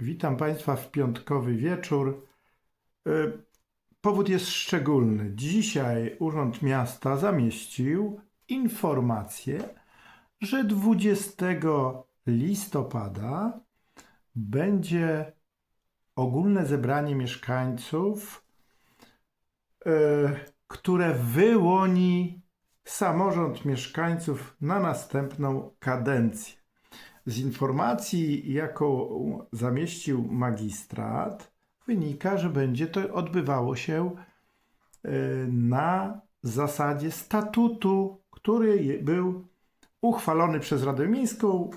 Witam Państwa w piątkowy wieczór. Y, Powód jest szczególny. Dzisiaj Urząd Miasta zamieścił informację, że 20 listopada będzie ogólne zebranie mieszkańców, y, które wyłoni samorząd mieszkańców na następną kadencję. Z informacji, jaką zamieścił magistrat, wynika, że będzie to odbywało się e, na zasadzie statutu, który był uchwalony przez Radę Miejską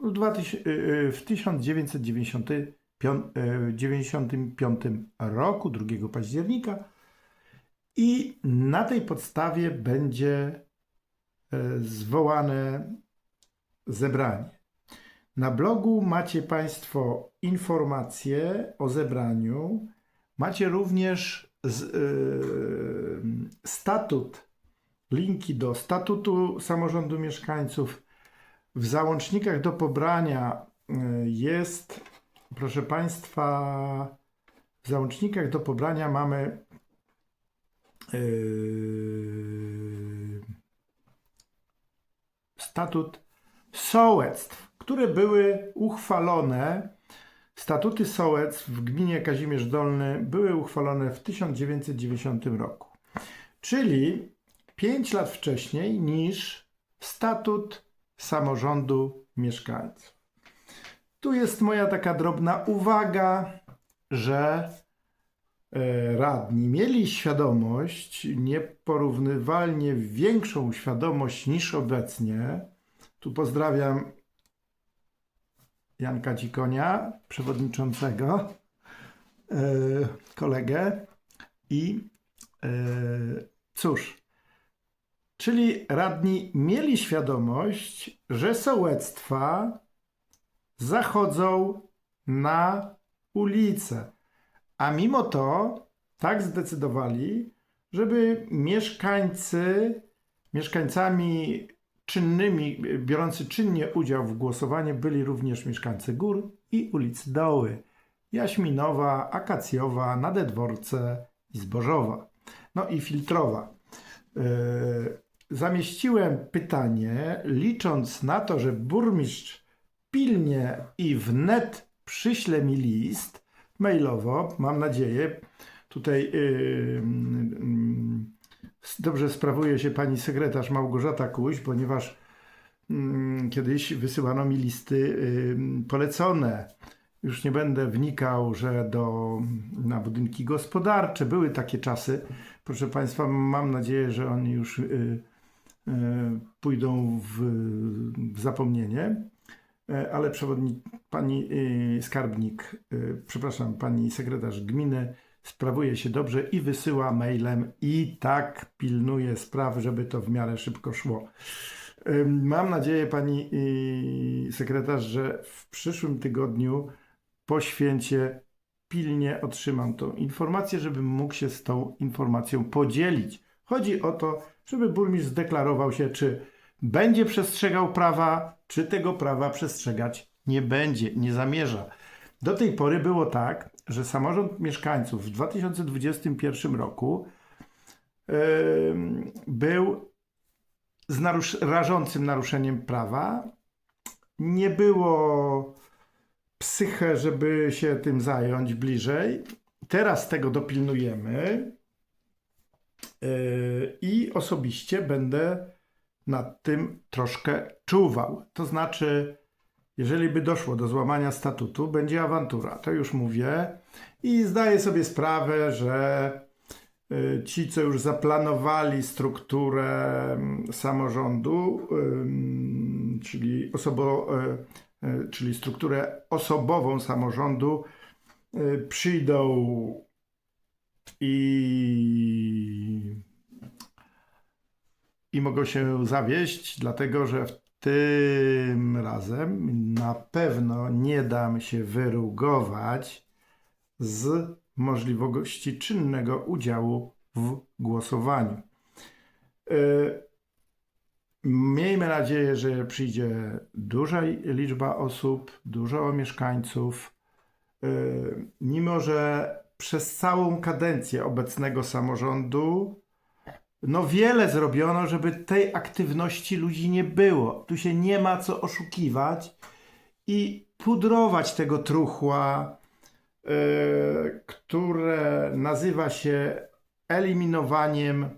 w, 2000, e, w 1995 roku, 2 października. I na tej podstawie będzie e, zwołane zebranie. Na blogu macie Państwo informacje o zebraniu. Macie również z, yy, statut, linki do statutu samorządu mieszkańców. W załącznikach do pobrania yy, jest, proszę Państwa, w załącznikach do pobrania mamy yy, statut sołectw, które były uchwalone. Statuty sołectw w gminie Kazimierz Dolny były uchwalone w 1990 roku, czyli 5 lat wcześniej niż statut samorządu mieszkańców. Tu jest moja taka drobna uwaga, że e, radni mieli świadomość, nieporównywalnie większą świadomość niż obecnie. Tu pozdrawiam Janka Cikonia, przewodniczącego, e, kolegę. I e, cóż, czyli radni mieli świadomość, że sołectwa zachodzą na ulicę. A mimo to tak zdecydowali, żeby mieszkańcy, mieszkańcami czynnymi, biorący czynnie udział w głosowaniu byli również mieszkańcy gór i ulicy Doły. Jaśminowa, Akacjowa, Nadedworce i Zbożowa. No i Filtrowa. Yy, zamieściłem pytanie, licząc na to, że burmistrz pilnie i wnet przyśle mi list mailowo, mam nadzieję. Tutaj yy, yy, dobrze sprawuje się pani sekretarz Małgorzata Kuś, ponieważ mm, kiedyś wysyłano mi listy polecone. Już nie będę wnikał, że do, na budynki gospodarcze były takie czasy. Proszę Państwa, mam nadzieję, że oni już yy, yy, pójdą w, w zapomnienie. E, ale przewodnik, pani y, skarbnik, y, przepraszam, pani sekretarz gminy sprawuje się dobrze i wysyła mailem i tak pilnuje spraw, żeby to w miarę szybko szło. Mam nadzieję, pani y, sekretarz, że w przyszłym tygodniu po święcie pilnie otrzymam tą informację, żebym mógł się z tą informacją podzielić. Chodzi o to, żeby burmistrz zdeklarował się, czy będzie przestrzegał prawa, czy tego prawa przestrzegać nie będzie, nie zamierza. Do tej pory było tak, że samorząd mieszkańców w 2021 roku był z narusz- rażącym naruszeniem prawa. Nie było psychę, żeby się tym zająć bliżej. Teraz tego dopilnujemy yy, i osobiście będę nad tym troszkę czuwał. To znaczy, jeżeli by doszło do złamania statutu, będzie awantura. To już mówię. I zdaję sobie sprawę, że y, ci, co już zaplanowali strukturę mm, samorządu, czyli, osobo, y, y, czyli strukturę osobową samorządu, przyjdą i i mogą się zawieść, dlatego że tym razem na pewno nie dam się wyrugować z możliwości czynnego udziału w głosowaniu. Y, Miejmy nadzieję, że przyjdzie duża liczba osób, dużo mieszkańców. y, mimo że przez całą kadencję obecnego samorządu, no wiele zrobiono, żeby tej aktywności ludzi nie było. Tu się nie ma co oszukiwać i pudrować tego truchła, y, które nazywa się eliminowaniem y,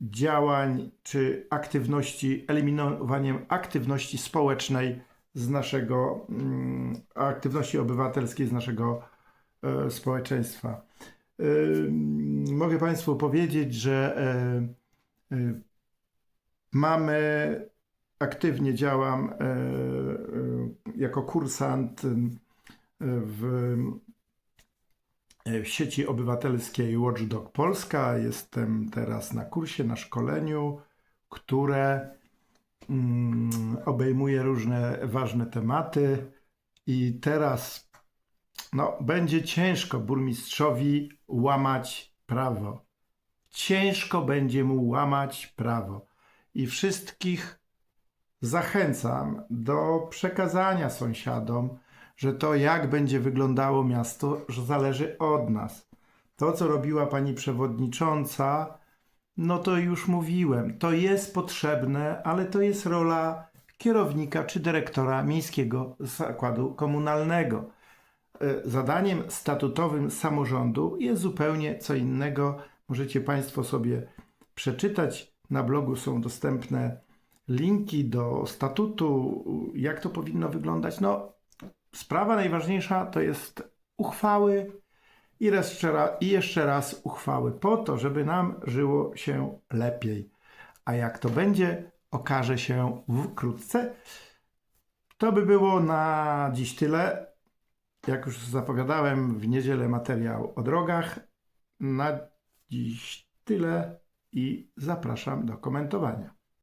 działań czy aktywności, eliminowaniem aktywności społecznej z naszego, mm, aktywności obywatelskiej z naszego e, społeczeństwa. Mogę Państwu powiedzieć, że e, e, mamy, aktywnie działam e, jako kursant w w sieci obywatelskiej Watchdog Polska. Jestem teraz na kursie, na szkoleniu, które obejmuje różne ważne tematy. I teraz no, będzie ciężko burmistrzowi łamać prawo. Ciężko będzie mu łamać prawo. I wszystkich zachęcam do przekazania sąsiadom, że to, jak będzie wyglądało miasto, że zależy od nas. To, co robiła pani przewodnicząca, no to już mówiłem, to jest potrzebne, ale to jest rola kierownika czy dyrektora miejskiego zakładu komunalnego. E, Zadaniem statutowym samorządu jest zupełnie co innego. Możecie Państwo sobie przeczytać. Na blogu są dostępne linki do statutu, jak to powinno wyglądać. No, Sprawa najważniejsza to jest uchwały i jeszcze, raz, i jeszcze raz uchwały, po to, żeby nam żyło się lepiej. A jak to będzie, okaże się wkrótce. To by było na dziś tyle. Jak już zapowiadałem, w niedzielę materiał o drogach. Na dziś tyle i zapraszam do komentowania.